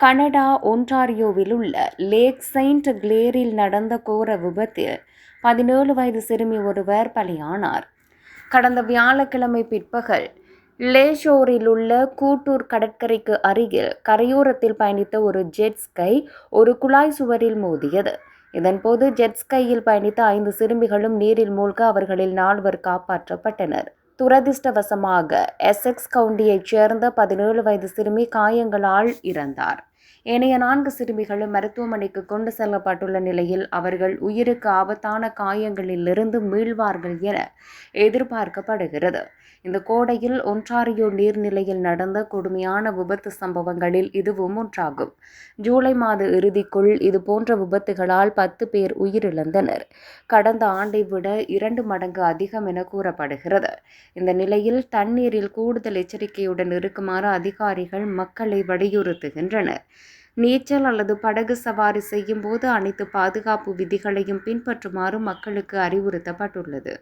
Canada ஒன்டாரியோவில் உள்ள lakh Saint கிளேரில் நடந்த கோர விபத்தில் பதினேழு வயது சிறுமி ஒருவர் பலியானார். கடந்த வியாழக்கிழமை பிற்பகல் லேஷோரில் உள்ள கூட்டூர் கடற்கரைக்கு அருகில் கரையோரத்தில் பயணித்த ஒரு ஜெட்ஸ்கை ஒரு குழாய் சுவரில் மோதியது. இதன்போது ஜெட்ஸ்கையில் பயணித்த ஐந்து சிறுமிகளும் நீரில் மூழ்க அவர்களில் நால்வர் காப்பாற்றப்பட்டனர். துரதிர்ஷ்டவசமாக எஸ்எக்ஸ் கவுண்டியைச் சேர்ந்த பதினேழு வயது சிறுமி காயங்களால் இறந்தார். ஏனைய நான்கு சிறுமிகளும் மருத்துவமனைக்கு கொண்டு செல்லப்பட்டுள்ள நிலையில் அவர்கள் உயிருக்கு ஆபத்தான காயங்களிலிருந்து மீள்வார்கள் என எதிர்பார்க்கப்படுகிறது. இந்த கோடையில் ஒன்றாரியோ நீர்நிலையில் நடந்த கொடுமையான விபத்து சம்பவங்களில் இதுவும் ஒன்றாகும். ஜூலை மாத இறுதிக்குள் இதுபோன்ற விபத்துகளால் பத்து பேர் உயிரிழந்தனர். கடந்த ஆண்டை விட இரண்டு மடங்கு அதிகம் என கூறப்படுகிறது. இந்த நிலையில் தண்ணீரில் கூடுதல் எச்சரிக்கையுடன் இருக்குமாறு அதிகாரிகள் மக்களை வலியுறுத்துகின்றனர். நீச்சல் அல்லது படகு சவாரி செய்யும் போது அனைத்து பாதுகாப்பு விதிகளையும் பின்பற்றுமாறு மக்களுக்கு அறிவுறுத்தப்பட்டுள்ளது.